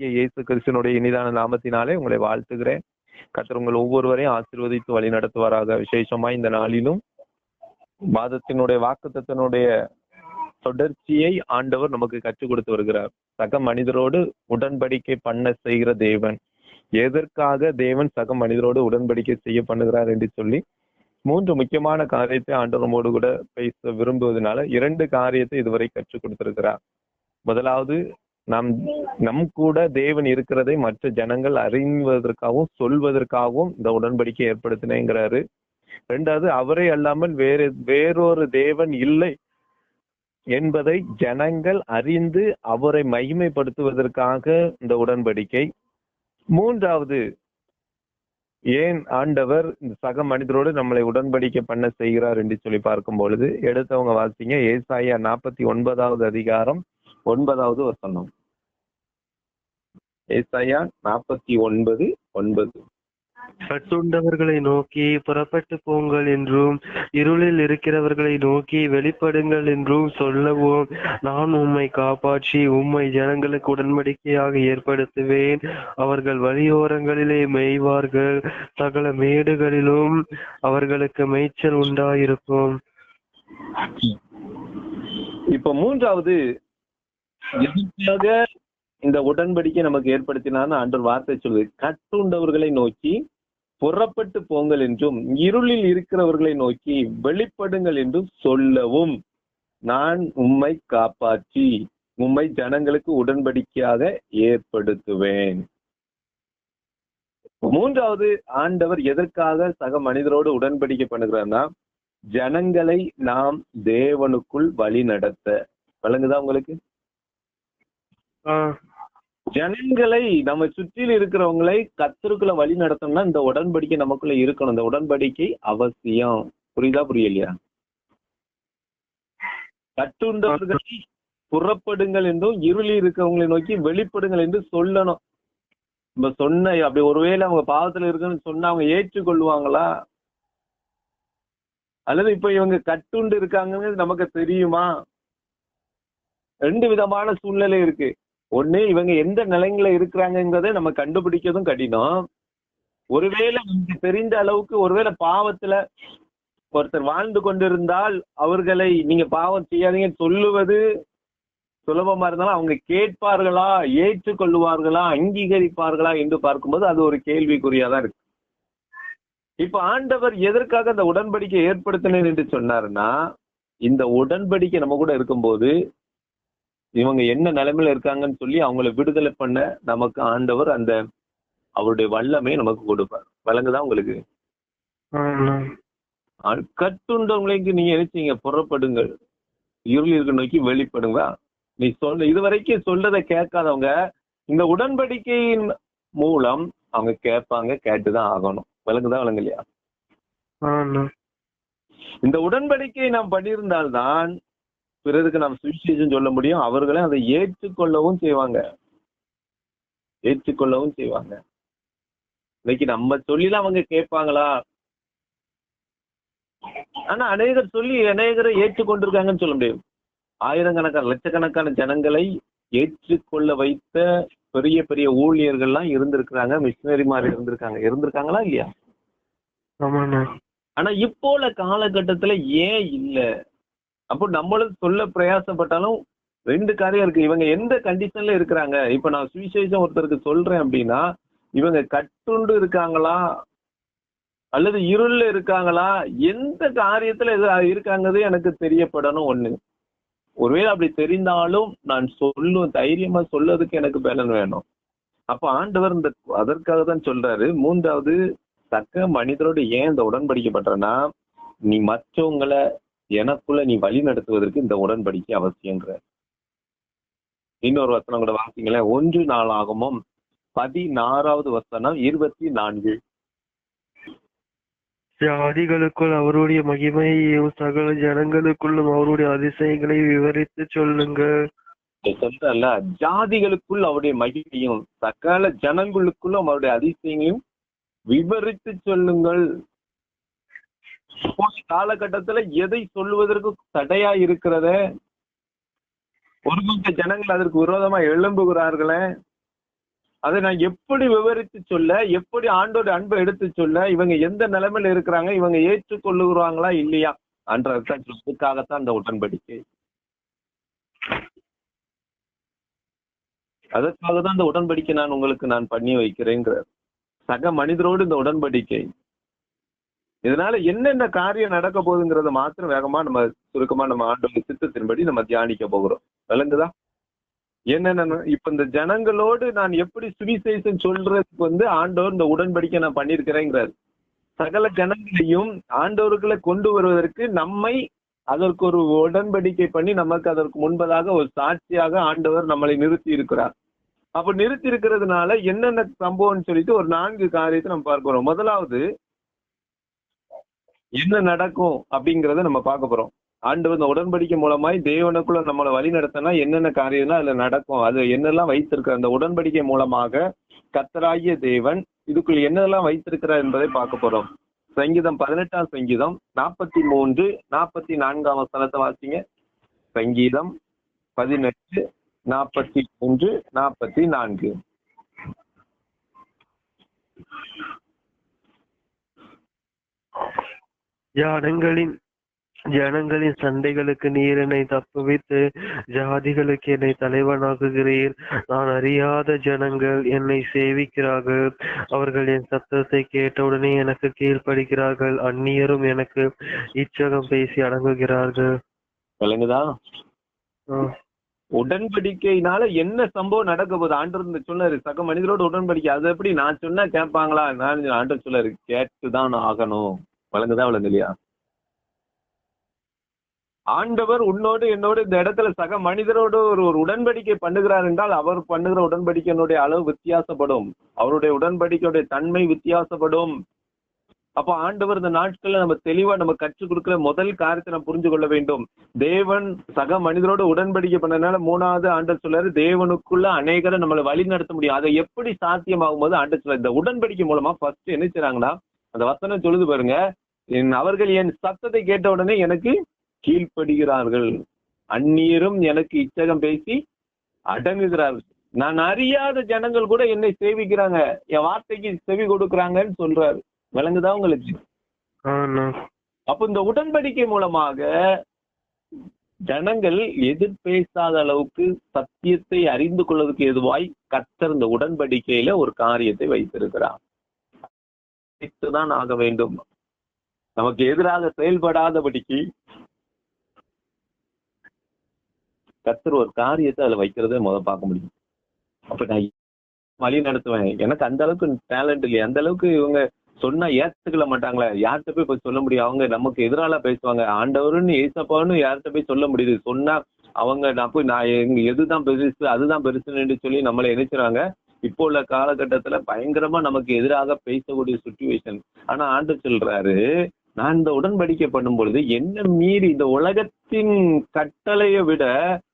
இயேசு கிறிஸ்தனுடைய இனிதான நாமத்தினாலே உங்களை வாழ்த்துகிறேன். கத்தர் உங்கள் ஒவ்வொருவரையும் ஆசிர்வதித்து வழி நடத்துவாராக. விசேஷமா இந்த நாளிலும் மாதத்தினுடைய வாக்குத்தத்தினுடைய தொடர்ச்சியை ஆண்டவர் நமக்கு கற்றுக் கொடுத்து வருகிறார். சக மனிதரோடு உடன்படிக்கை பண்ண செய்கிற தேவன். எதற்காக தேவன் சக மனிதரோடு உடன்படிக்கை செய்ய பண்ணுகிறார் என்று சொல்லி மூன்று முக்கியமான காரியத்தை ஆண்டவர் நம்மோடு கூட பேச விரும்புவதனால இரண்டு காரியத்தை இதுவரை கற்றுக் கொடுத்திருக்கிறார். முதலாவது நம் நம் கூட தேவன் இருக்கிறதை மற்ற ஜனங்கள் அறிவதற்காகவும் சொல்வதற்காகவும் இந்த உடன்படிக்கை ஏற்படுத்தினேங்கிறாரு. ரெண்டாவது அவரை அல்லாமல் வேறு வேறொரு தேவன் இல்லை என்பதை ஜனங்கள் அறிந்து அவரை மகிமைப்படுத்துவதற்காக இந்த உடன்படிக்கை. மூன்றாவது ஏன் ஆண்டவர் இந்த சக மனிதரோடு நம்மளை உடன்படிக்கை பண்ண செய்கிறார் என்று சொல்லி பார்க்கும் பொழுது எடுத்தவங்க வாசிங்க ஏசாயா நாற்பத்தி ஒன்பதாவது அதிகாரம் ஒன்பதாவது வசனம். ஏசாயா நாற்பத்தி ஒன்பது ஒன்பது. கட்டுண்டவர்களை நோக்கி புறப்பட்டு போங்கள் என்றும் இருளில் இருக்கிறவர்களை நோக்கி வெளிப்படுங்கள் என்றும் சொல்லவும் நான் உம்மை காப்பாற்றி உம்மை ஜனங்களுக்கு உடன்படிக்கையாக ஏற்படுத்துவேன். அவர்கள் வழியோரங்களிலே மேய்வார்கள் சகல மேடுகளிலும் அவர்களுக்கு மேய்ச்சல் உண்டாயிருக்கும். இப்ப மூன்றாவது இந்த உடன்படிக்கை நமக்கு ஏற்படுத்தினான் ஆண்டவர் வார்த்தை சொல்லுது. கட்டுண்டவர்களை நோக்கி புறப்பட்டு போங்கள் என்றும் இருளில் இருக்கிறவர்களை நோக்கி வெளிப்படுங்கள் என்றும் சொல்லவும். நான் உம்மை காப்பாற்றி உம்மை ஜனங்களுக்கு உடன்படிக்கையாக ஏற்படுத்துவேன். மூன்றாவது ஆண்டவர் எதற்காக சக மனிதரோடு உடன்படிக்கை பண்ணுகிறார்னா ஜனங்களை நாம் தேவனுக்குள் வழி நடத்த வழங்குதா உங்களுக்கு? ஆஹ் ஜனங்களை நம்ம சுற்றில இருக்கிறவங்களை கத்தருக்குள்ள வழி நடத்தணும்னா இந்த உடன்படிக்கை நமக்குள்ள இருக்கணும். இந்த உடன்படிக்கை அவசியம். புரியுதா புரியலையா? கட்டுண்டவர்களை புறப்படுங்கள் என்றும் இருளி இருக்கிறவங்களை நோக்கி வெளிப்படுங்கள் என்று சொல்லணும். நம்ம சொன்ன அப்படி ஒருவேளை அவங்க பாவத்துல இருக்குன்னு சொன்னா அவங்க ஏற்றுக்கொள்வாங்களா? அல்லது இப்ப இவங்க கட்டுண்டு இருக்காங்கன்னு நமக்கு தெரியுமா? ரெண்டு விதமான சூழ்நிலை இருக்கு. ஒண்ணு இவங்க எந்த நிலைங்கள இருக்கிறாங்கிறத நம்ம கண்டுபிடிக்கிறதும் கடினம். ஒருவேளை நமக்கு தெரிந்த அளவுக்கு ஒருவேளை பாவத்துல ஒருத்தர் வாழ்ந்து கொண்டிருந்தால் அவர்களை நீங்க பாவம் செய்யாதீங்கன்னு சொல்லுவது சுலபமா இருந்தாலும் அவங்க கேட்பார்களா ஏற்றுக்கொள்வார்களா அங்கீகரிப்பார்களா என்று பார்க்கும்போது அது ஒரு கேள்விக்குறியாதான் இருக்கு. இப்ப ஆண்டவர் எதற்காக அந்த உடன்படிக்கை ஏற்படுத்தினேன் என்று சொன்னாருன்னா இந்த உடன்படிக்கை நம்ம கூட இருக்கும்போது இவங்க என்ன நிலைமையில இருக்காங்கன்னு சொல்லி அவங்கள விடுதலை பண்ண நமக்கு ஆண்டவர் அந்த அவருடைய வல்லமை நமக்கு கொடுப்பார். வழங்குதான் உங்களுக்கு? கட்டுண்டவங்களுக்கு நீங்க நினைச்சீங்க புறப்படுங்கள். இருள் இருக்க நோக்கி வெளிப்படுங்க நீ சொல்ல இதுவரைக்கும் சொல்றதை கேட்காதவங்க இந்த உடன்படிக்கையின் மூலம் அவங்க கேட்பாங்க கேட்டுதான் ஆகணும். விளங்குதா விளங்கலையா? ஆமா. இந்த உடன்படிக்கையை நாம் பண்ணியிருந்தால்தான் பிறருக்கு நாம் சுவிசேஷம் சொல்ல முடியும். அவர்களே அதை ஏற்றுக்கொள்ளவும் செய்வாங்க. ஏற்றுக்கொள்ளவும் செய்வாங்க. இன்னைக்கு நம்ம சொல்லிலாம் அவங்க கேட்பாங்களா? ஆனா அநேகர் சொல்லி அநேகரை ஏற்றுக்கொண்டிருக்காங்கன்னு சொல்ல முடியும். ஆயிரக்கணக்கான லட்சக்கணக்கான ஜனங்களை ஏற்றுக்கொள்ள வைத்த பெரிய பெரிய ஊழியர்கள்லாம் இருந்திருக்கிறாங்க. மிஷினரிமார் இருந்திருக்காங்க. இருந்திருக்காங்களா இல்லையா. ஆனா இப்போ உள்ள காலகட்டத்துல ஏன் இல்ல? அப்போ நம்மளும் சொல்ல பிரயாசப்பட்டாலும் ரெண்டு காரியம் இருக்கு. இவங்க எந்த கண்டிஷன்ல இருக்கிறாங்க? இப்ப நான் சுவிசேஷம் ஒருத்தருக்கு சொல்றேன் அப்படின்னா இவங்க கட்டுண்டு இருக்காங்களா? அல்லது இருள்ல இருக்காங்களா? எந்த காரியத்துல இருக்காங்கிறது எனக்கு தெரியப்படணும் ஒண்ணு. ஒருவேளை அப்படி தெரிந்தாலும் நான் சொல்லும் தைரியமா சொல்லதுக்கு எனக்கு பலன் வேணும். அப்ப ஆண்டவர் இந்த அதற்காக தான் சொல்றாரு. மூன்றாவது தக்க மனிதரோடு ஏன் இந்த உடன்படிக்கை நீ மற்றவங்களை எனக்குள்ள நீ வழி நடத்துவதற்கு இந்த உடன்படிக்கை அவசியங்கிற இன்னொரு வசனம் கூட வாசிங்களேன். ஒன்று நாளாகமும் பதினாறாவது வசனம் இருபத்தி நான்கு. ஜாதிகளுக்குள் அவருடைய மகிமையையும் சகல ஜனங்களுக்குள்ளும் அவருடைய அதிசயங்களை விவரித்து சொல்லுங்கள். சொல்றல ஜாதிகளுக்குள் அவருடைய மகிமையும் சகல ஜனங்களுக்குள்ளும் அவருடைய அதிசயங்களையும் விவரித்து சொல்லுங்கள். காலகட்டத்துல எதை சொல்லுவதற்கு தடையா இருக்கிறத ஒரு கூட்ட ஜனங்கள் அதற்கு விரோதமா எழும்புகிறார்களே? அதை நான் எப்படி விவரித்து சொல்ல எப்படி ஆண்டோட அன்பை எடுத்து சொல்ல இவங்க எந்த நிலைமையில இருக்கிறாங்க இவங்க ஏற்றுக்கொள்ளுகிறாங்களா இல்லையா அன்றதுக்காகத்தான் அந்த உடன்படிக்கை. அதற்காக தான் இந்த உடன்படிக்கை நான் உங்களுக்கு நான் பண்ணி வைக்கிறேங்கிற சக மனிதரோடு இந்த உடன்படிக்கை. இதனால என்னென்ன காரியம் நடக்க போகுதுங்கிறத மாத்திரம் வேகமா நம்ம சுருக்கமா நம்ம ஆண்டோட சித்தத்தின்படி நம்ம தியானிக்க போகிறோம். விளங்குதா? என்னென்ன இப்ப இந்த ஜனங்களோடு நான் எப்படி சுவிசேஷம் சொல்றதுக்கு வந்து ஆண்டவர் இந்த உடன்படிக்கை நான் பண்ணிருக்கிறேங்கிறார் சகல ஜனங்களையும் ஆண்டவர்களை கொண்டு வருவதற்கு நம்மை அதற்கு ஒரு உடன்படிக்கை பண்ணி நமக்கு அதற்கு முன்பதாக ஒரு சாட்சியாக ஆண்டவர் நம்மளை நிறுத்தி இருக்கிறார் அப்ப நிறுத்தி இருக்கிறதுனால என்னென்ன சம்பவம்னு சொல்லிட்டு ஒரு நான்கு காரியத்தை நம்ம பார்க்கிறோம் முதலாவது என்ன நடக்கும் அப்படிங்கறத நம்ம பார்க்க போறோம். ஆண்டவர் இந்த உடன்படிக்கை மூலமாய் தேவனுக்குள்ள நம்மளை வழி நடத்தினா என்னென்ன காரியம்லாம் அதுல நடக்கும்? அது என்னெல்லாம் வைத்திருக்கிற அந்த உடன்படிக்கை மூலமாக கத்தராகிய தேவன் இதுக்குள் என்னெல்லாம் வைத்திருக்கிறார் என்பதை பார்க்க போறோம். சங்கீதம் பதினெட்டாம் சங்கீதம் நாற்பத்தி மூன்று நாற்பத்தி நான்காம் வசனத்தை வாசிங்க. சங்கீதம் பதினெட்டு நாற்பத்தி மூன்று நாற்பத்தி நான்கு. ஜனங்களின் ஜனங்களின் சண்டைகளுக்கு நீர் என்னை தப்புவித்து ஜாதிகளுக்கு என்னை தலைவனாக்குகிறீர். நான் அறியாத ஜனங்கள் என்னை சேவிக்கிறார்கள். அவர்கள் என் சத்தத்தை கேட்டவுடனே எனக்கு கீழ்ப்படுகிறார்கள். அந்நியரும் எனக்கு இச்சகம் பேசி அடங்குகிறார்கள். விளங்குதா? உடன்படிக்கையினால என்ன சம்பவம் நடக்க போகுது? ஆண்டவர் சொன்னாரு சக மனிதரோட உடன்படிக்கை. அது எப்படி நான் சொன்னா கேட்பாங்களா? நான் ஆண்டவர் சொல்லாரு கேட்டுதான் ஆகணும். வழங்குதா வழங்கலையா? ஆண்டவர் உன்னோடு என்னோடு இந்த இடத்துல சக மனிதரோடு ஒரு ஒரு உடன்படிக்கை பண்ணுகிறார் என்றால் அவர் பண்ணுகிற உடன்படிக்கையினுடைய அளவு வித்தியாசப்படும். அவருடைய உடன்படிக்கையுடைய தன்மை வித்தியாசப்படும். அப்போ ஆண்டவர் இந்த நாட்கள்ல நம்ம தெளிவா நம்ம கற்றுக் கொடுக்கிற முதல் காரியத்தை நம்ம புரிஞ்சு கொள்ள வேண்டும். தேவன் சக மனிதரோட உடன்படிக்கை பண்ணதுனால மூணாவது ஆண்டர் சொல்றாரு தேவனுக்குள்ள அநேகரை நம்மளை வழி நடத்த முடியும் அதை எப்படி சாத்தியமாகும் போது ஆண்டர் சொல்றாரு இந்த உடன்படிக்கை மூலமா ஃபர்ஸ்ட் என்ன செய்றாங்கன்னா அந்த வசனம் சொல்லுது பாருங்க என் அவர்கள் என் சத்தத்தை கேட்ட உடனே எனக்கு கீழ்ப்படுகிறார்கள். அந்நியரும் எனக்கு இச்சகம் பேசி அடங்குகிறார்கள் நான் அறியாத ஜனங்கள் கூட என்னை சேவிக்கிறாங்க. என் வார்த்தைக்கு செவி கொடுக்கறாங்கன்னு சொல்றாரு. விளங்குதா உங்களுக்கு? அப்ப இந்த உடன்படிக்கை மூலமாக ஜனங்கள் எதிர் பேசாத அளவுக்கு சத்தியத்தை அறிந்து கொள்வதற்கு எதுவாய் கத்தர் இந்த உடன்படிக்கையில ஒரு காரியத்தை வைத்திருக்கிறார். தான் ஆக வேண்டும். நமக்கு எதிராக செயல்படாதபடிக்கு கத்தர் ஒரு காரியத்தை அதுல வைக்கிறத முத பார்க்க முடியும். அப்ப நான் வழி நடத்துவேன். எனக்கு அந்த அளவுக்கு டேலண்ட் இல்லையா. அந்த அளவுக்கு இவங்க சொன்னா ஏத்துக்கல மாட்டாங்களே. யார்கிட்ட போய் போய் சொல்ல முடியும்? அவங்க நமக்கு எதிரால பேசுவாங்க. ஆண்டவருன்னு ஏசப்பான்னு யார்கிட்ட போய் சொல்ல முடியுது? சொன்னா அவங்க நான் போய் நான் எங்க எதுதான் பெருசு அதுதான் பெருசுன்னு சொல்லி நம்மளை நினைச்சுறாங்க இப்போ உள்ள காலகட்டத்துல பயங்கரமா நமக்கு எதிராக பேசக்கூடிய சுச்சுவேஷன் ஆனா ஆண்டு சொல்றாரு நான் இந்த உடன்படிக்கை பண்ணும் பொழுது என்ன மீறி இந்த உலகத்தின் கட்டளையை விட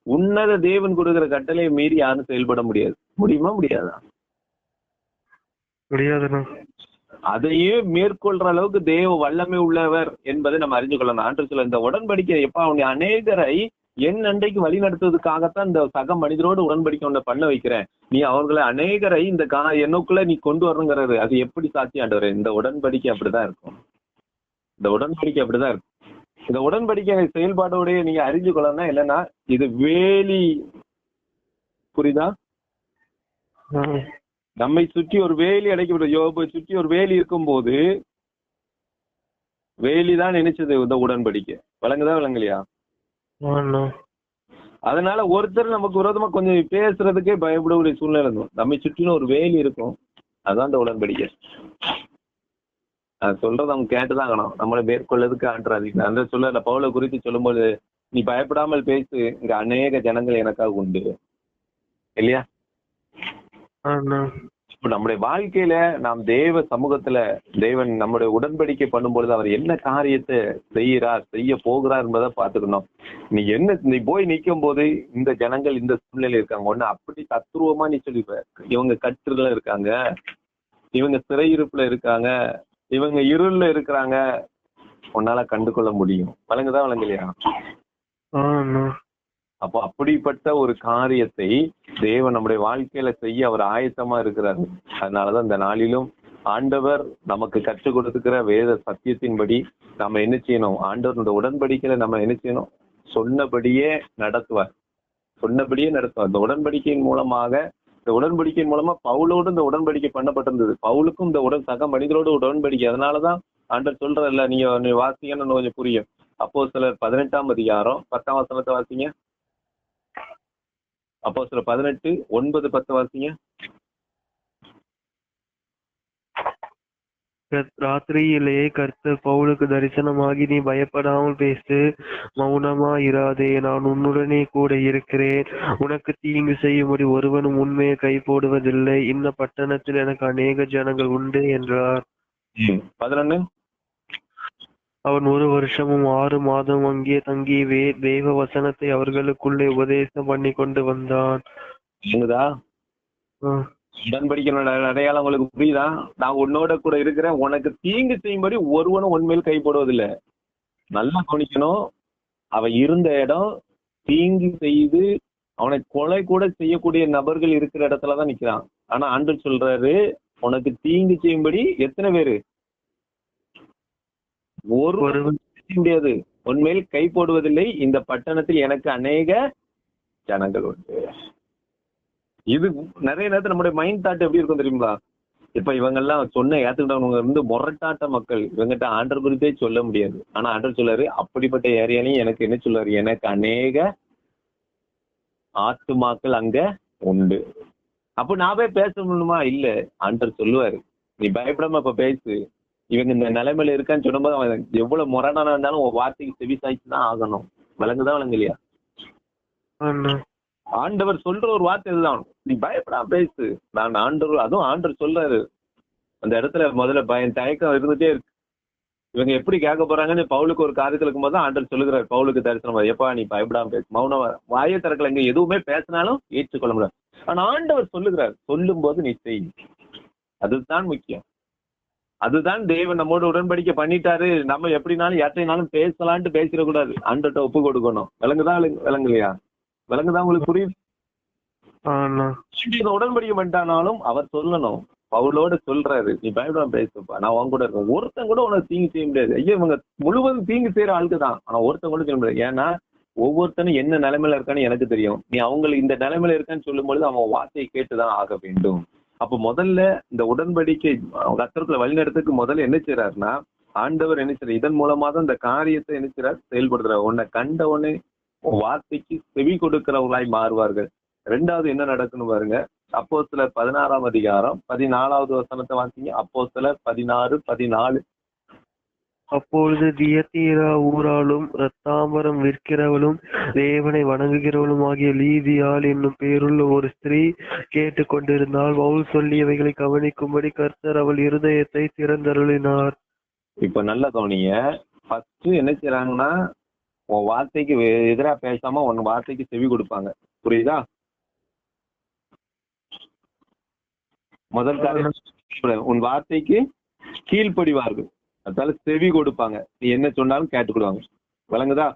உன்னத தேவன் கொடுக்கிற கட்டளையை மீறி யாரும் செயல்பட முடியாது. முடியுமா? முடியாதா? முடியாதுண்ணா. அதையே மேற்கொள்ற அளவுக்கு தேவ வல்லமை உள்ளவர் என்பதை நம்ம அறிஞ்சு கொள்ளணும். ஆண்டு சொல்ல இந்த உடன்படிக்கை எப்ப அவனை அநேகரை என் அண்டைக்கு வழி நடத்துவதற்காகத்தான் இந்த சக மனிதரோடு உடன்படிக்கை ஒன்றை பண்ண வைக்கிறேன். நீ அவர்களை அநேகரை இந்த கா என்னக்குள்ள நீ கொண்டு வரணுங்கிறது அது எப்படி சாட்சி ஆண்டவர்? இந்த உடன்படிக்கை அப்படிதான் இருக்கும். இந்த உடன்படிக்கை அப்படிதான் இருக்கும் இந்த உடன்படிக்கை செயல்பாடோடைய நீங்க அறிஞ்சு கொள்ளணும்னா என்னன்னா இது வேலி. புரியுதா? நம்மை சுற்றி ஒரு வேலி அடைக்கப்பட்ட யோபை சுற்றி ஒரு வேலி இருக்கும்போது வேலி தான் நினைச்சது இந்த உடன்படிக்கை. வழங்குதா விளங்கலையா? அதனால ஒருத்தர் நமக்கு விரோதமா கொஞ்சம் பேசுறதுக்கே பயப்படக்கூடிய சூழ்நிலை இருக்கும். நம்மை சுற்றிலும் ஒரு வேலி இருக்கும். அதான் இந்த உடன்படிக்கை. சொல்றத அவங்க கேட்டுதான் ஆகணும். நம்மளை மேற்கொள்ளதுக்கு ஆண்டுறாதீங்க அந்த சொல்ல பவுலை குறித்து சொல்லும்போது நீ பயப்படாமல் பேசு. இங்க அநேக ஜனங்கள் எனக்காக உண்டு. இல்லையா? இப்ப நம்முடைய வாழ்க்கையில நாம் தேவ சமூகத்துல தேவன் நம்முடைய உடன்படிக்கை பண்ணும்பொழுது அவர் என்ன காரியத்தை செய்கிறார் செய்ய போகிறார் என்பதை பார்த்துக்கணும். நீ என்ன நீ போய் நிற்கும் போது இந்த ஜனங்கள் இந்த சூழ்நிலை இருக்காங்க. ஒண்ணு அப்படி தத்துருவமா நீ சொல்லிப்ப. இவங்க கற்றுல இருக்காங்க. இவங்க சிறையிருப்புல இருக்காங்க. இவங்க இருள்ல இருக்கிறாங்க. உன்னால கண்டு கொள்ள முடியும். வழங்குதா வழங்கலையா? அப்போ அப்படிப்பட்ட ஒரு காரியத்தை தேவன் நம்முடைய வாழ்க்கையில செய்ய அவர் ஆயத்தமா இருக்கிறார். அதனாலதான் இந்த நாளிலும் ஆண்டவர் நமக்கு கற்றுக் கொடுத்துக்கிற வேத சத்தியத்தின்படி நம்ம என்ன செய்யணும்? ஆண்டவருடைய உடன்படிக்கையில நம்ம என்ன செய்யணும்? சொன்னபடியே நடத்துவார். சொன்னபடியே நடத்துவார். இந்த உடன்படிக்கையின் மூலமாக இந்த உடன்படிக்கையின் மூலமா பவுலோடு இந்த உடன்படிக்கை பண்ணப்பட்டிருந்தது. பவுலுக்கும் இந்த உடன் சக மனிதரோடு உடன்படிக்கை. அதனாலதான் ஆண்டர் சொல்றதில்ல நீங்க நீ வாசிங்கன்னு கொஞ்சம் புரியும். அப்போ சிலர் பதினெட்டாம் அதிகாரம் பத்தாம் வசனத்தை வாசிங்க. அப்போ சில பதினெட்டு ஒன்பது பத்து வாசிங்க. ராத்திரியிலே கர்த்தர் பவுலுக்கு தரிசனமாகி நீ பயப்படாமல் பேசு மௌனமா இராதே நான் உன்னுடனே கூட இருக்கிறேன். உனக்கு தீங்கு செய்யும்படி ஒருவனும் உண்மையை கை போடுவதில்லை. இந்த பட்டணத்தில் எனக்கு அநேக ஜனங்கள் உண்டு என்றார். பதினொன்னு? அவன் ஒரு வருஷமும் ஆறு மாதம் அங்கே தங்கி வே தேவ வசனத்தை அவர்களுக்குள்ளே உபதேசம் பண்ணி கொண்டு வந்தான் உடன்படிக்கையோட அடையாளம் உங்களுக்கு புரியுதா? நான் உன்னோட கூட இருக்கிறேன். உனக்கு தீங்கு செய்யும்படி ஒருவனும் உண்மையில் கை போடுவதில்லை நல்லா கவனிக்கணும். அவன் இருந்த இடம் தீங்கு செய்து அவனை கொலை கூட செய்யக்கூடிய நபர்கள் இருக்கிற இடத்துலதான் நிக்கிறான். ஆனா ஆண்டு சொல்றாரு உனக்கு தீங்கு செய்யும்படி எத்தனை பேரு? ஒரு முடியாது. உண்மையில் கை போடுவதில்லை இந்த பட்டணத்தில் எனக்கு அநேக ஜனங்கள் உண்டு. இது நிறைய நேரத்துல நம்முடைய மைண்ட் தாட் எப்படி இருக்கும் தெரியுங்களா? இப்ப இவங்க எல்லாம் சொன்ன ஏத்துக்கிட்டவங்க வந்து முரட்டாட்ட மக்கள். இவங்கிட்ட ஆண்டர் குறித்தே சொல்ல முடியாது. ஆனா ஆண்டர் சொல்லாரு அப்படிப்பட்ட ஏரியாலையும் எனக்கு என்ன சொல்லாரு? எனக்கு அநேக ஆத்துமாக்கள் அங்க உண்டு. அப்ப நான் போய் பேச முடியுமா? இல்ல. ஆண்டர் சொல்லுவாரு. நீ பயப்படாம இப்ப பேசு. இவங்க இந்த நிலைமையில இருக்கான்னு சொல்லும்போது அவன் எவ்வளவு முரடானா இருந்தாலும் உன் வார்த்தைக்கு செவி சாய்ச்சி தான் ஆகணும். விளங்குதான் விளங்கலையா? ஆண்டவர் சொல்ற ஒரு வார்த்தை இதுதான். நீ பயப்படாம பேசு. நான் ஆண்டவர் அதுவும் ஆண்டவர் சொல்றாரு. அந்த இடத்துல முதல்ல பயம் தயக்கம் இருந்துட்டே இருக்கு. இவங்க எப்படி கேட்க போறாங்கன்னு பவுலுக்கு ஒரு காரியத்துல இருக்கும்போது ஆண்டர் சொல்லுகிறார். பவுலுக்கு தரிசனம் எப்பா நீ பயப்படாம பேசு. மௌன வாய திறக்கல. இங்க எதுவுமே பேசினாலும் ஏற்றுக்கொள்ள முடியாது. ஆனா ஆண்டவர் சொல்லுகிறார். சொல்லும் போது நீ செய். அதுதான் முக்கியம். அதுதான் தெய்வம் நம்மோட உடன்படிக்கை பண்ணிட்டாரு. நம்ம எப்படினாலும் யார்ட்டைனாலும் பேசலான்ட்டு பேசிடக்கூடாது. ஆண்டர்கிட்ட ஒப்பு கொடுக்கணும். விளங்குதா விளங்கு- விளங்கலையா? விளங்குதா உங்களுக்கு புரியுது? உடன்படிக்கை பண்ணிட்டானாலும் அவர் சொல்லணும். பவுலோட சொல்றாரு. நீ பயப்படாம பேசுப்பா. நான் உன் கூட இருக்கேன். ஒருத்தன் கூட உனக்கு தீங்கு செய்ய முடியாது. ஐயா இவங்க முழுவதும் தீங்கு செய்யற ஆளுக்கு தான் ஆனா ஒருத்தன் கூட செய்ய முடியாது. ஏன்னா ஒவ்வொருத்தனும் என்ன நிலைமையில இருக்கான்னு எனக்கு தெரியும். நீ அவங்களுக்கு இந்த நிலைமையில இருக்கான்னு சொல்லும் பொழுது அவன் வார்த்தையை கேட்டுதான் ஆக வேண்டும். அப்ப முதல்ல இந்த உடன்படிக்கை கத்திரத்துல வழிநடத்துக்கு முதல்ல என்ன செய்யறாருன்னா ஆண்டவர் என்ன செய்யறாரு இதன் மூலமா தான் இந்த காரியத்தை என்ன செய்யறாரு செயல்படுத்துறாரு. உன்னை கண்ட உடனே வார்த்தைக்கு செவி கொடுக்கிறவர்களாய் மாறுவார்கள். ரெண்டாவது என்ன நடக்குன்னு பாருங்க. அப்போ சிலர் பதினாறாம் அதிகாரம் பதினாலாவது வசனத்தை வாசிங்க. அப்போ சிலர் பதினாறு பதினாலு. அப்பொழுது தியத்தீரா ஊராலும் ரத்தாம்பரம் விற்கிறவளும் தேவனை வணங்குகிறவளும் ஆகிய லீதியால் என்னும் பேருள்ள ஒரு ஸ்திரீ கேட்டுக்கொண்டிருந்தால் பவுல் சொல்லியவைகளை கவனிக்கும்படி கர்த்தர் அவள் இருதயத்தை திறந்தருளினார். இப்ப நல்ல கவனிங்க. ஃபர்ஸ்ட் என்ன செய்றாங்கன்னா உன் வார்த்தைக்கு எதிரா பேசாம உன் வார்த்தைக்கு செவி கொடுப்பாங்க. புரியுதா? முதல் காரியம் உன் வார்த்தைக்கு கீழ்ப்படிவார்கள். அதனால செவி கொடுப்பாங்க. நீ என்ன சொன்னாலும் கேட்டுக்கிடுவாங்க. விளங்குதா?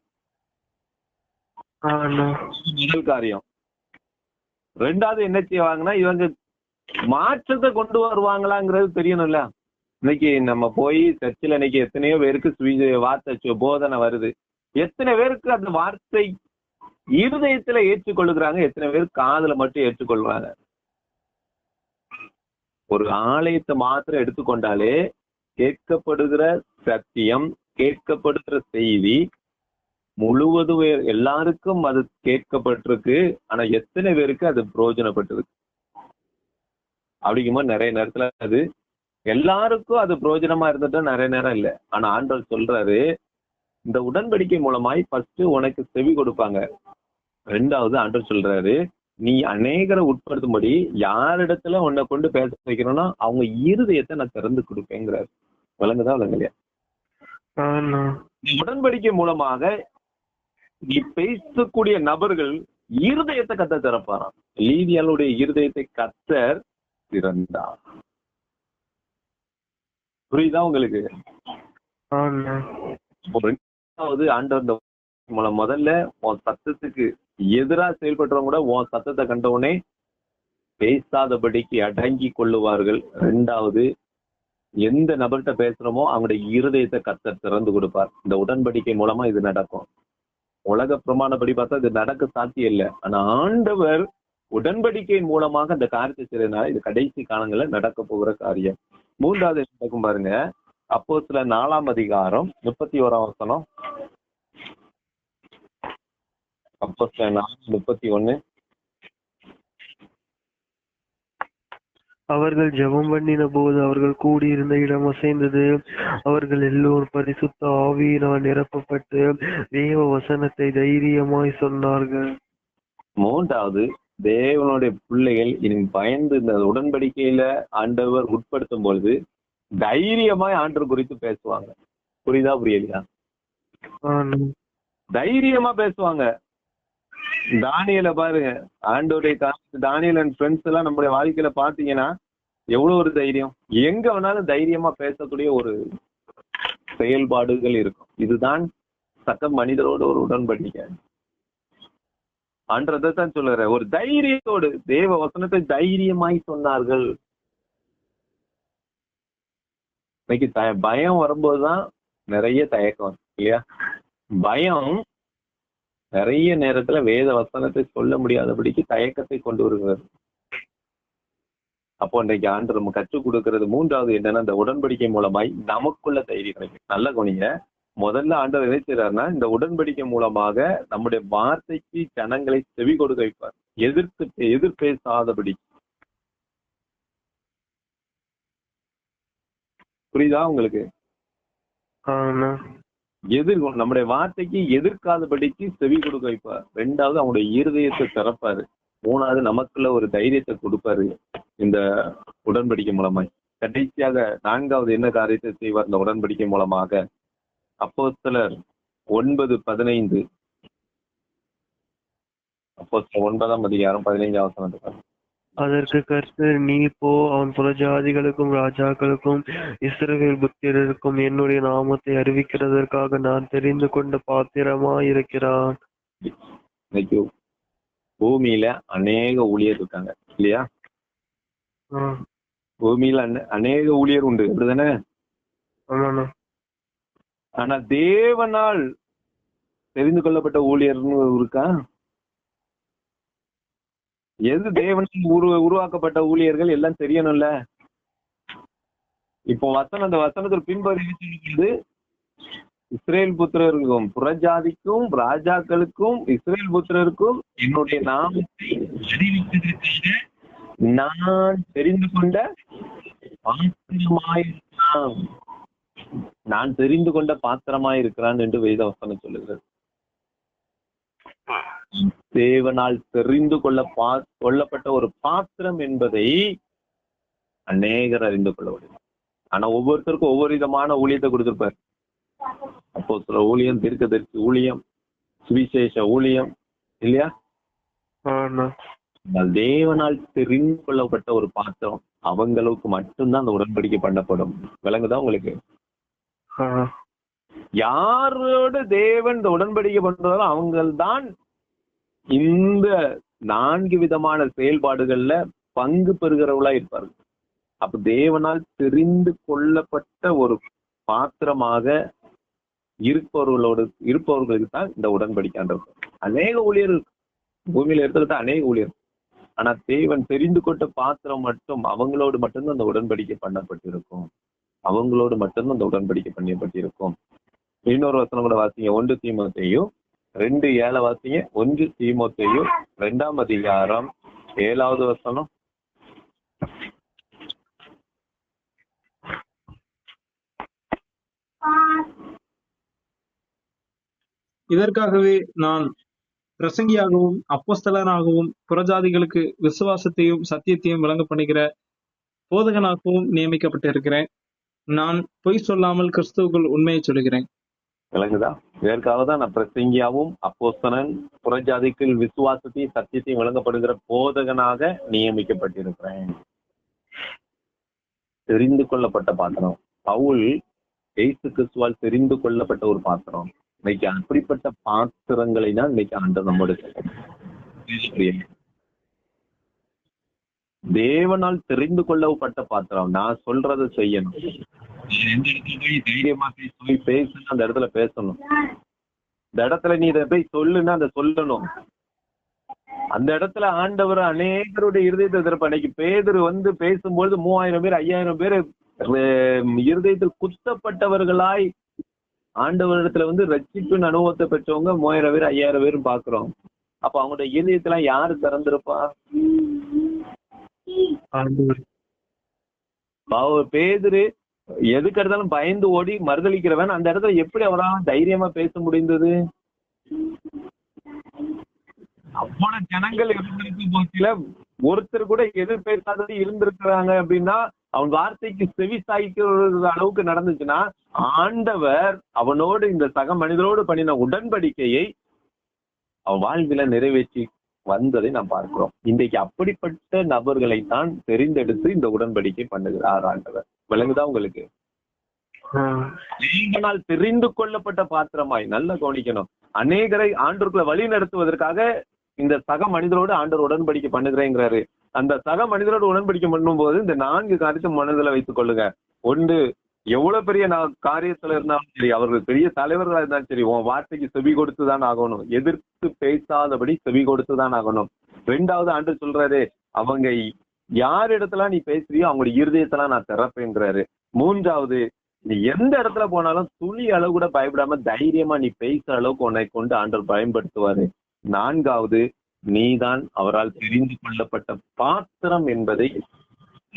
முதல் காரியம். ரெண்டாவது என்ன செய்வாங்கன்னா இவங்க மாற்றத்தை கொண்டு வருவாங்களாங்கிறது தெரியணும்ல. இன்னைக்கு நம்ம போய் சர்ச்சில் இன்னைக்கு எத்தனையோ பேருக்கு சுவி- வார்த்தை போதனை வருது. எத்தனை பேருக்கு அந்த வார்த்தை இருதயத்துல ஏற்றுக்கொள்ளுகிறாங்க எத்தனை பேர் காதுல மட்டும் ஏற்றுக்கொள்றாங்க? ஒரு ஆலயத்தை மாத்திரம் எடுத்துக்கொண்டாலே கேட்கப்படுகிற சத்தியம் கேட்கப்படுகிற செய்தி முழுவதும் எல்லாருக்கும் அது கேட்கப்பட்டிருக்கு ஆனா எத்தனை பேருக்கு அது பிரயோஜனப்பட்டிருக்கு அப்படிங்கும்போது நிறைய நேரத்துல அது எல்லாருக்கும் அது பிரயோஜனமா இருந்துட்டா நிறைய நேரம் இல்ல. ஆனா ஆண்டவர் சொல்றாரு இந்த உடன்படிக்கை மூலமாய் ஃபர்ஸ்ட் உனக்கு செவி கொடுப்பாங்க. ரெண்டாவது ஆண்டவர் சொல்றாரு நீ அநேகரை உட்படுத்தும்படி யாரிடத்துல உன்னை கொண்டு பேச வைக்கிறோம்னா அவங்க இருதயத்தை நான் திறந்து கொடுப்பேங்கிறாரு. விளங்குதா விளங்கலையா? உடன்படிக்கை மூலமாக நீ பேசக்கூடிய நபர்கள் இருதயத்தை கத்த திறப்பாராம். லீதியாளுடைய இருதயத்தை கத்தர் திறந்தார். புரியுதா உங்களுக்கு? ரெண்டாவது ஆண்டவர் இந்த மூலம் முதல்ல உன் சத்தத்துக்கு எதிரா செயல்படுறவங்க கூட உன் சத்தத்தை கண்ட உடனே பேசாதபடிக்கு அடங்கி கொள்ளுவார்கள். ரெண்டாவது எந்த நபர்கிட்ட பேசுறோமோ அவங்களுடைய இருதயத்தை கத்தர் திறந்து கொடுப்பார். இந்த உடன்படிக்கை மூலமா இது நடக்கும். உலக பிரமாணப்படி பார்த்தா இது நடக்க சாத்தியம் இல்லை ஆனா ஆண்டவர் உடன்படிக்கையின் மூலமாக இந்த காரியத்தை செய்யறதுனால இது கடைசி காலங்களில் நடக்க போகிற காரியம். மூன்றாவது என்ன நடக்கும் பாருங்க அப்போ சில நாலாம் அதிகாரம் முப்பத்தி ஓராம் வசனம். அப்போ சில முப்பத்தி ஒண்ணு அவர்கள் ஜெபம் பண்ணின போது அவர்கள் கூடியிருந்த இடம் அசைந்தது. அவர்கள் எல்லோரும் பரிசுத்த ஆவியினால் நிரப்பப்பட்டு தேவ வசனத்தை தைரியமாய் சொன்னார்கள். மூன்றாவது தேவனுடைய பிள்ளைகள் இனி பயந்து இந்த உடன்படிக்கையில ஆண்டவர் உட்படுத்தும் பொழுது தைரியமாய் ஆண்டர் குறித்து பேசுவாங்க. புரியுதா புரியலையா? தைரியமா பேசுவாங்க. தானியல பாருங்க. ஆண்டோடைய காலத்து தானியல் அண்ட் ஃப்ரெண்ட்ஸ் எல்லாம் நம்மளுடைய வாழ்க்கையில பாத்தீங்கன்னா எவ்வளவு ஒரு தைரியம்? எங்க வேணாலும் தைரியமா பேசக்கூடிய ஒரு செயல்பாடுகள் இருக்கும். இதுதான் சக மனிதரோட ஒரு உடன்படிக்கை. அன்றதான் தான் சொல்லுற ஒரு தைரியத்தோடு தேவ வசனத்தை தைரியமாய் சொன்னார்கள். இன்னைக்கு த- பயம் வரும்போதுதான் நிறைய தயக்கம் வரும், இல்லையா? பயம் நிறைய நேரத்துல வேத வசனத்தை சொல்ல முடியாதபடிக்கு தயக்கத்தை கொண்டு வருகிறது. அப்போ இன்றைக்கு ஆண்டு நம்ம கற்றுக் கொடுக்கிறது மூன்றாவது என்னன்னா இந்த உடன்படிக்கை மூலமாய் நமக்குள்ள தைரியம் கிடைக்கும். நல்ல குணிங்க முதல்ல ஆண்டவர் என்ன இந்த உடன்படிக்கை மூலமாக நம்முடைய வார்த்தைக்கு ஜனங்களை செவி கொடுக்க வைப்பார். எதிர்த்து எதிர்பேசாதபடி புரியுதா உங்களுக்கு. எதிர் நம்முடைய வார்த்தைக்கு எதிர்க்காதபடிக்கு செவி கொடுக்க வைப்பார். ரெண்டாவது அவனுடைய இருதயத்தை திறப்பாரு. மூணாவது நமக்குள்ள ஒரு தைரியத்தை கொடுப்பாரு இந்த உடன்படிக்கை மூலமாய். கடைசியாக நான்காவது என்ன காரியத்தை செய்வார் இந்த உடன்படிக்கை மூலமாக? அப்போஸ்தலர் ஒன்பது பதினைந்து. அப்போ ஒன்பதாம் அதிகாரம் பதினைஞ்சாம் வசனம் அதற்கு கர்த்தர் நீ போ அவன் புறஜாதிகளுக்கும் ராஜாக்களுக்கும் இஸ்ரவேல் புத்திரருக்கும் என்னுடைய நாமத்தை அறிவிக்கிறதற்காக நான் தெரிந்து கொண்ட பாத்திரமா இருக்கிறான் இன்னைக்கு பூமியில அநேக ஊழியர் இருக்காங்க இல்லையா? பூமியில அநே- அநேக ஊழியர் உண்டு அப்படிதானே? ஆனா தேவனால் தெரிந்து கொள்ளப்பட்ட ஊழியர்னு இருக்கா? எது தேவன் உரு உருவாக்கப்பட்ட ஊழியர்கள் எல்லாம் தெரியணும்ல? இப்போ வசனம் அந்த வசனத்தில் பின்பற்றி இஸ்ரேல் புத்திரருக்கும் புறஜாதிக்கும் ராஜாக்களுக்கும் இஸ்ரேல் புத்திரருக்கும் என்னுடைய நாமத்தை அறிவிப்பதற்காக நான் தெரிந்து கொண்ட பாத்திரமாயிருக்கிறான். நான் தெரிந்து கொண்ட பாத்திரமாயிருக்கிறான் என்று வேத வசனம் சொல்லுகிறது. தேவனால் தெரிந்து கொள்ள பா கொள்ளப்பட்ட ஒரு பாத்திரம் என்பதை அநேகர் அறிந்து கொள்ள முடியும் ஆனா ஒவ்வொருத்தருக்கும் ஒவ்வொரு விதமான ஊழியத்தை கொடுத்திருப்பார். அப்போ சில ஊழியம் தீர்க்கதரிசி ஊழியம் சுவிசேஷ ஊழியம் இல்லையா? தேவனால் தெரிந்து கொள்ளப்பட்ட ஒரு பாத்திரம் அவங்களுக்கு மட்டும்தான் அந்த உடன்படிக்கை பண்ணப்படும். விளங்குதா உங்களுக்கு? யாரோட தேவன் இந்த உடன்படிக்கை பண்றாரோ அவங்கள்தான் இந்த நான்கு விதமான செயல்பாடுகள்ல பங்கு பெறுகிறவர்களா இருப்பார்கள். அப்ப தேவனால் தெரிந்து கொள்ளப்பட்ட ஒரு பாத்திரமாக இருப்பவர்களோடு இருப்பவர்களுக்கு தான் இந்த உடன்படிக்கான்றது. அநேக ஊழியர் பூமியில இருக்கிறது அநேக ஊழியர் ஆனா தேவன் தெரிந்து கொண்ட பாத்திரம் மட்டும் அவங்களோடு மட்டும்தான் அந்த உடன்படிக்கை பண்ணப்பட்டிருக்கும். அவங்களோடு மட்டும்தான் அந்த உடன்படிக்கை பண்ணப்பட்டிருக்கும் இன்னொரு வசனம் கூட வாசிங்க. ஒன்று தீமத்தையும் ரெண்டு ஏழை வாசிங்க. ஒன்று தீமத்தையும் ரெண்டாம் அதிகாரம் ஏழாவது வசனம். இதற்காகவே நான் பிரசங்கியாகவும் அப்போஸ்தலனாகவும் புறஜாதிகளுக்கு விசுவாசத்தையும் சத்தியத்தையும் விளங்க பண்ணுகிற போதகனாகவும் நியமிக்கப்பட்டிருக்கிறேன். நான் பொய் சொல்லாமல் கிறிஸ்துவுக்குள் உண்மையை சொல்கிறேன் விளங்குதா? இதற்காக தான் நான் பிரசங்கியாவும் அப்போஸ்தனன் புறஜாதிக்கு விசுவாசத்தையும் சத்தியத்தையும் விளங்கப்படுகிற போதகனாக நியமிக்கப்பட்டிருக்கிறேன். தெரிந்து கொள்ளப்பட்ட பாத்திரம். பவுல் எய்சு கிறிஸ்துவால் தெரிந்து கொள்ளப்பட்ட ஒரு பாத்திரம். இன்னைக்கு அப்படிப்பட்ட பாத்திரங்களை தான் இன்னைக்கு ஆண்டவர் நம்மோடு தேவனால் தெரிந்து கொள்ளப்பட்ட பாத்திரம். நான் சொல்றதை செய்யணும். எந்த இடத்துல போய் தைரியமா போய் போய் பேசுன்னு அந்த இடத்துல பேசணும். இந்த இடத்துல நீ இதை போய் சொல்லுன்னா அதை சொல்லணும். அந்த இடத்துல ஆண்டவர் அநேகருடைய இருதயத்தை திறப்ப அன்னைக்கு பேதர் வந்து பேசும்பொழுது மூவாயிரம் பேர் ஐயாயிரம் பேர் இருதயத்தில் குத்தப்பட்டவர்களாய் ஆண்டவரிடத்துல வந்து ரட்சிப்பின் அனுபவத்தை பெற்றவங்க மூவாயிரம் பேர் ஐயாயிரம் பேரும் பாக்குறோம் அப்ப அவங்களுடைய இருதயத்தெல்லாம் யாரு திறந்திருப்பா? பேதுரு எதுக்கு எடுத்தாலும் பயந்து ஓடி மறுதளிக்கிறவன். அந்த இடத்துல எப்படி அவரால் தைரியமா பேச முடிந்தது? அவ்வளவு ஜனங்கள் இருந்திருக்கும் போச்சுல ஒருத்தர் கூட எது பேசாதது இருந்திருக்கிறாங்க அப்படின்னா அவன் வார்த்தைக்கு செவி சாய்க்கிற அளவுக்கு நடந்துச்சுன்னா ஆண்டவர் அவனோடு இந்த சக மனிதரோடு பண்ணின உடன்படிக்கையை அவன் வாழ்வில நிறைவேற்றி வந்ததை நாம் பார்க்கிறோம். இன்றைக்கு அப்படிப்பட்ட நபர்களை தான் தெரிந்தெடுத்து இந்த உடன்படிக்கை பண்ணுகிறார் ஆண்டவர். விளங்குதா உங்களுக்கு? ஆஹ் தேவனால் தெரிந்து கொள்ளப்பட்ட பாத்திரமாய் நல்லா கவனிக்கணும். அநேகரை ஆண்டோருக்குள்ள வழி நடத்துவதற்காக இந்த சக மனிதரோடு ஆண்டவர் உடன்படிக்கை பண்ணுகிறேங்கிறாரு. அந்த சக மனிதரோடு உடன்படிக்கை பண்ணும்போது இந்த நான்கு காரியத்தை மனதில் வைத்துக் கொள்ளுங்க. ஒன்று எவ்வளவு பெரிய நான் காரியத்துல இருந்தாலும் சரி அவர்கள் பெரிய தலைவர்களா இருந்தாலும் சரி உன் வார்த்தைக்கு செவி கொடுத்துதான் ஆகணும். எதிர்த்து பேசாதபடி செவி கொடுத்துதான் ஆகணும். ரெண்டாவது ஆண்டு சொல்றாரு அவங்க யார் இடத்துல நீ பேசுறியோ அவங்களுடைய இருதயத்தெல்லாம் நான் திறப்பேங்கிறாரு மூன்றாவது நீ எந்த இடத்துல போனாலும் துளி அளவு கூட பயப்படாம தைரியமா நீ பேசுற அளவுக்கு உன்னை கொண்டு ஆண்டவர் பயன்படுத்துவாரு. நான்காவது நீதான் அவரால் தெரிந்து கொள்ளப்பட்ட பாத்திரம் என்பதை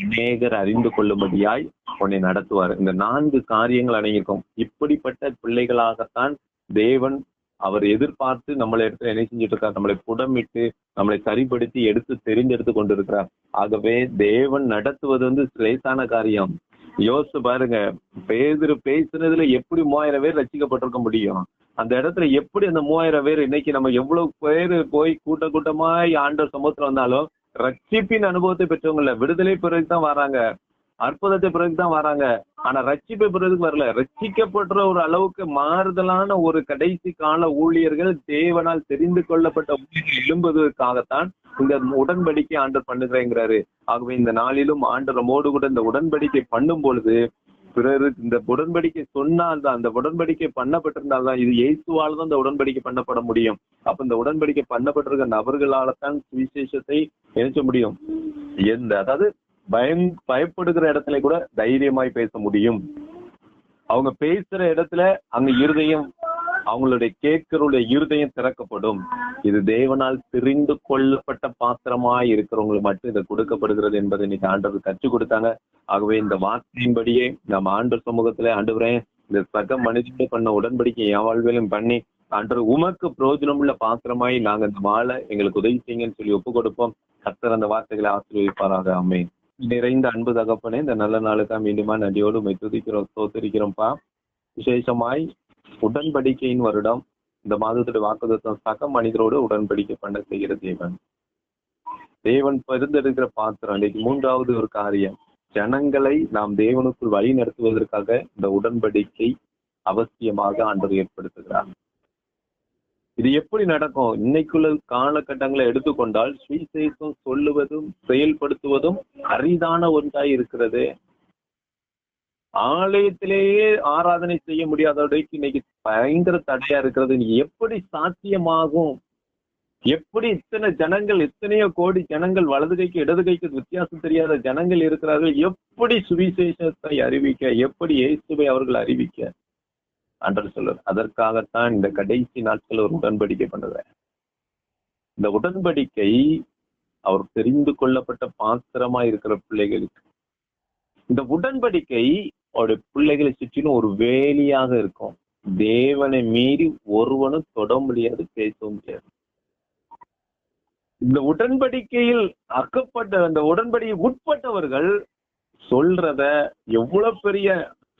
அநேகர் அறிந்து கொள்ளும்படியாய் உன்னை நடத்துவார். இந்த நான்கு காரியங்கள் அடங்கியிருக்கும். இப்படிப்பட்ட பிள்ளைகளாகத்தான் தேவன் அவர் எதிர்பார்த்து நம்மளை இடத்துல என்ன செஞ்சுட்டு இருக்கார் நம்மளை புடமிட்டு நம்மளை சரிப்படுத்தி எடுத்து தெரிந்தெடுத்து கொண்டிருக்கிறார். ஆகவே தேவன் நடத்துவது வந்து லேசான காரியம். யோசிச்சு பாருங்க பேதிரு பேசுனதுல எப்படி மூவாயிரம் பேர் ரசிக்கப்பட்டிருக்க முடியும்? அந்த இடத்துல எப்படி அந்த மூவாயிரம் பேர் இன்னைக்கு நம்ம எவ்வளவு பேர் போய் கூட்ட கூட்டமாய் ஆண்டவர் சமூகத்துல வந்தாலும் ரட்சிப்பின் அனுபவத்தை பெற்றவங்கள விடுதலை பிறகு தான் வராங்க. அற்புதத்தை பிறகு தான் வராங்க. ஆனா ரட்சிப்பை பிறகு வரல. ரட்சிக்கப்படுற ஒரு அளவுக்கு மாறுதலான ஒரு கடைசி கால ஊழியர்கள் தேவனால் தெரிந்து கொள்ளப்பட்ட ஊழியர்கள் எழும்புவதற்காகத்தான் இந்த உடன்படிக்கை ஆண்டர் பண்ணுகிறேங்கிறாரு. ஆகவே இந்த நாளிலும் ஆண்டர் நம்மோடு கூட இந்த உடன்படிக்கை பண்ணும் பொழுது பிறருக்கு இந்த உடன்படிக்கை சொன்னால்தான் அந்த உடன்படிக்கை பண்ணப்பட்டிருந்தால்தான் இது இயேசுவால் தான் இந்த உடன்படிக்கை பண்ணப்பட முடியும். அப்ப இந்த உடன்படிக்கை பண்ணப்பட்டிருக்க நபர்களால தான் சுவிசேஷத்தை நினைச்ச முடியும். எந்த அதாவது பயம் பயப்படுகிற இடத்துல கூட தைரியமாய் பேச முடியும். அவங்க பேசுற இடத்துல அந்த இருதயம் அவங்களுடைய கேட்கருடைய இருதயம் திறக்கப்படும். இது தேவனால் தெரிந்து கொள்ளப்பட்ட பாத்திரமாய் இருக்கிறவங்களுக்கு மட்டும் இது கொடுக்கப்படுகிறது என்பதை இன்னைக்கு ஆண்டவர் கற்றுக் கொடுத்தாங்க. ஆகவே இந்த வார்த்தையின்படியே நம்ம ஆண்டவர் சமூகத்துல ஆண்டவரே இந்த சக மனிதர்கள் பண்ண உடன்படிக்கை என் வாழ்விலும் பண்ணி ஆண்டவர் உமக்கு பிரயோஜனம் உள்ள பாத்திரமாய் நாங்க இந்த மாலை எங்களுக்கு உதவி செய்யுங்கன்னு சொல்லி ஒப்பு கொடுப்போம். கத்தர் அந்த வார்த்தைகளை ஆசீர்வதிப்பாராக. அம்மே நிறைந்த அன்பு தகப்பனே இந்த நல்ல நாளுக்காக மீண்டுமா நன்றியோடு உண்மை துதிக்கிறோம் சோத்தரிக்கிறோம்ப்பா விசேஷமாய் உடன்படிக்கையின் வருடம். இந்த மாதத்துடைய வாக்குதத்தம் சக மனிதரோடு உடன்படிக்கை பண்ண செய்கிற தேவன். தேவன் பரிந்தெடுக்கிற பாத்திரம் இன்னைக்கு மூன்றாவது ஒரு காரியம். ஜனங்களை நாம் தேவனுக்குள் வழி நடத்துவதற்காக இந்த உடன்படிக்கை அவசியமாக ஆண்டவர் ஏற்படுத்துகிறார். இது எப்படி நடக்கும்? இன்னைக்குள்ள காலகட்டங்களை எடுத்துக்கொண்டால் சுவிசேஷம் சொல்லுவதும் செயல்படுத்துவதும் அரிதான ஒன்றாய் இருக்கிறது. ஆலயத்திலேயே ஆராதனை செய்ய முடியாதவடைக்கு இன்னைக்கு பயங்கர தடையா இருக்கிறது. எப்படி சாத்தியமாகும்? எப்படி இத்தனை ஜனங்கள் எத்தனையோ கோடி ஜனங்கள் வலது கைக்கு இடது கைக்கு வித்தியாசம் தெரியாத ஜனங்கள் இருக்கிறார்கள்? எப்படி சுவிசேஷத்தை அறிவிக்க எப்படி இயேசுவை அவர்கள் அறிவிக்க? அன்று சொல்லுவார் அதற்காகத்தான் இந்த கடைசி நாட்கள் ஒரு உடன்படிக்கை பண்ணுவேன் இந்த உடன்படிக்கை அவர் தெரிந்து கொள்ளப்பட்ட பாத்திரமா இருக்கிற பிள்ளைகளுக்கு. இந்த உடன்படிக்கை அவருடைய பிள்ளைகளை சுற்றிலும் ஒரு வேலியாக இருக்கும். தேவனை மீறி ஒருவனும் தொட முடியாது பேச முடியாது. இந்த உடன்படிக்கையில் அக்கப்பட்ட அந்த உடன்படிக்கை உட்பட்டவர்கள் சொல்றத எவ்வளவு பெரிய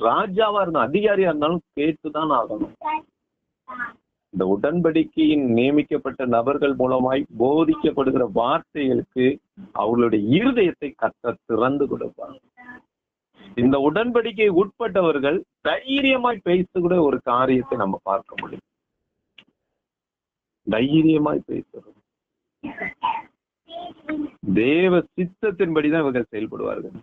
ராஜாவா இருந்தா அதிகாரியா இருந்தாலும் கேட்டுதான் ஆகணும். இந்த உடன்படிக்கையின் நியமிக்கப்பட்ட நபர்கள் மூலமாய் போதிக்கப்படுகிற வார்த்தைகளுக்கு அவர்களுடைய இருதயத்தை கத்த திறந்து கொடுப்பாங்க இந்த உடன்படிக்கை உட்பட்டவர்கள் தைரியமாய் பேசக்கூட ஒரு காரியத்தை நம்ம பார்க்க முடியும். தைரியமாய் பேசுறது தேவ சித்தத்தின்படிதான் இவர்கள் செயல்படுவார்கள்.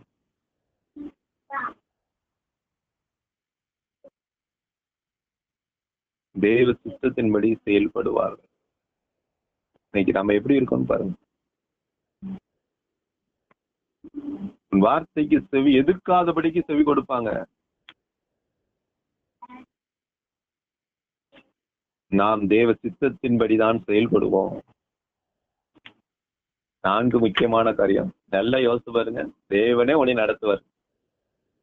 தேவ சித்தத்தின்படி செயல்படுவார்கள். இன்னைக்கு நம்ம எப்படி இருக்கோம்னு பாருங்க. வார்த்தைக்கு செவி எதிர்க்காதபடிக்கு செவி கொடுப்பாங்க. நாம் தேவ சித்தத்தின்படிதான் செயல்படுவோம். நான்கு முக்கியமான காரியம். நல்லா யோசிச்சு பாருங்க. தேவனே உன்னை நடத்துவார்.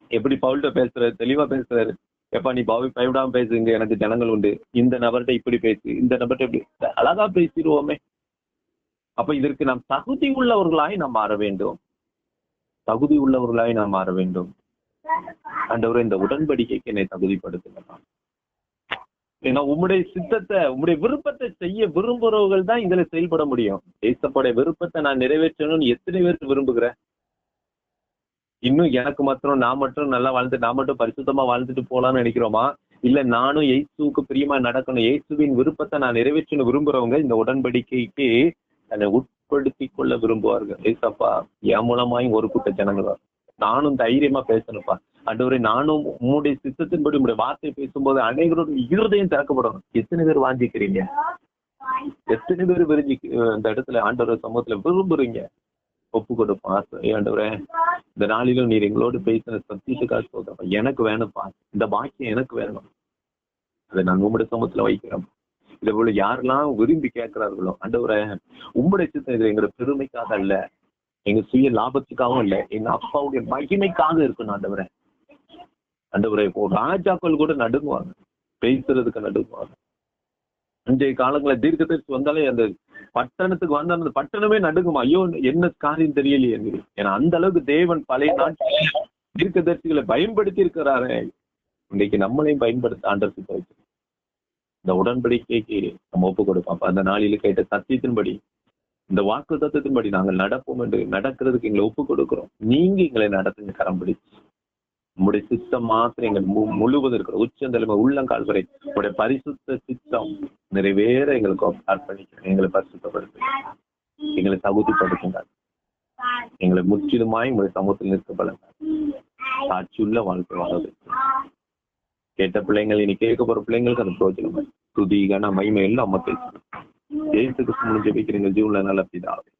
எப்படி பவுல்கிட்ட பேசுறாரு? தெளிவா பேசுறாரு. எப்பா நீ பாவி பயப்படாம பேசுங்க. எனக்கு ஜனங்கள் உண்டு. இந்த நபர்கிட்ட இப்படி பேசு. இந்த நபர்கிட்ட இப்படி அழகா பேசிடுவோமே. அப்ப இதற்கு நாம் தகுதி உள்ளவர்களாய் நாம் மாற வேண்டும். தகுதி உள்ளவர்களாய் நான் மாற வேண்டும். ஆண்டவரே இந்த உடன்படிக்கைக்கு என்னை தகுதிப்படுத்துங்க ஏன்னா உம்முடைய சித்தத்தை உம்முடைய விருப்பத்தை செய்ய விரும்புறவர்கள் தான் இதுல செயல்பட முடியும். ஏசப்படைய விருப்பத்தை நான் நிறைவேற்றணும்னு எத்தனை பேருக்கு விரும்புகிறேன் இன்னும் எனக்கு மாத்திரம் நான் மட்டும் நல்லா வாழ்ந்து நான் மட்டும் பரிசுத்தமா வாழ்ந்துட்டு போலாம்னு நினைக்கிறோமா? இல்ல நானும் எய்சுவுக்கு பிரியமா நடக்கணும் எய்சுவின் விருப்பத்தை நான் நிறைவேற்றணும் விரும்புறவங்க இந்த உடன்படிக்கைக்கு தன்னை உட்படுத்தி கொள்ள விரும்புவார்கள். ஏசப்பா என் மூலமாயும் ஒரு கூட்ட ஜனங்கள் வரும். நானும் தைரியமா பேசணும்ப்பா. அண்டவரை நானும் உம்முடைய சித்தத்தின்படி உங்களுடைய வார்த்தை பேசும்போது அனைவருடைய இருதயம் திறக்கப்படணும் எத்தனை பேர் வாஞ்சிக்கிறீங்க? எத்தனை பேர் விரும்பி இந்த இடத்துல ஆண்டவர் சமூகத்துல விரும்புறீங்க? ஒப்பு கொடுப்பா ஆண்டவரே இந்த நாளிலும் நீர் எங்களோடு பேசின சத்தியத்துக்காக சொல்றப்ப எனக்கு வேணும்ப்பா. இந்த பாக்கியம் எனக்கு வேணும். அதை நான் உங்களுடைய சமூகத்துல வைக்கிறேன் இதை போல யாரெல்லாம் விரும்பி கேட்கிறார்களோ அண்டவரை உம்முடைய சித்தம் இது எங்களோட பெருமைக்காக அல்ல எங்க சுய லாபத்துக்காகவும் இல்ல எங்க அப்பாவுடைய மகிமைக்காக இருக்கணும் ஆண்டவரே ஆண்டவரை இப்போ ராஜாக்கள் கூட நடுங்குவாங்க பேசுறதுக்கு நடுங்குவாங்க. இன்றைய காலங்களில் தீர்க்க தரிசி வந்தாலே அந்த பட்டணத்துக்கு வந்த அந்த பட்டணமே நடுங்குமா? ஐயோ என்ன காரியம் தெரியலையே ஏன்னா அந்த அளவுக்கு தேவன் பழைய நாட்டில் தீர்க்க தரிசிகளை பயன்படுத்தி இருக்கிறாரே. இன்னைக்கு நம்மளையும் பயன்படுத்த ஆண்டர் சித்த வச்சு இந்த உடன்படிக்கைக்கு நம்ம ஒப்பு கொடுப்போம். அந்த நாளில கேட்ட சத்தியத்தின்படி இந்த வாக்கு தத்துவத்தின்படி நாங்கள் நடப்போம் என்று நடக்கிறதுக்கு எங்களை ஒப்பு கொடுக்கிறோம். நீங்க எங்களை நடத்துங்க கரம் பிடிச்சு. உங்களுடைய சித்தம் மாத்திரம் எங்கள் முழுவதும் இருக்கிற உச்சந்தலைமை உள்ளங்கால் வரை உங்களுடைய பரிசுத்த சித்தம் நிறைவேற எங்களுக்கு அர்ப்பணிக்கிறேன் எங்களை பரிசுத்தப்படுத்து எங்களை தகுதிப்படுத்துங்க. எங்களை முற்றிலுமாய் உங்களுடைய சமூகத்தில் நிற்க காட்சியுள்ள சாட்சியுள்ள வாழ்க்கை வாழ கேட்ட பிள்ளைங்கள் இனி கேட்க போற பிள்ளைங்களுக்கு அது பிரோஜனம் துதி கன மகிமை எல்லாம் அம்மா பேசணும் ஏசுக்கு முடிஞ்சு வைக்கிறீங்க ஜீவன்ல நல்ல பிதாவே.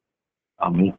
ஆமென்.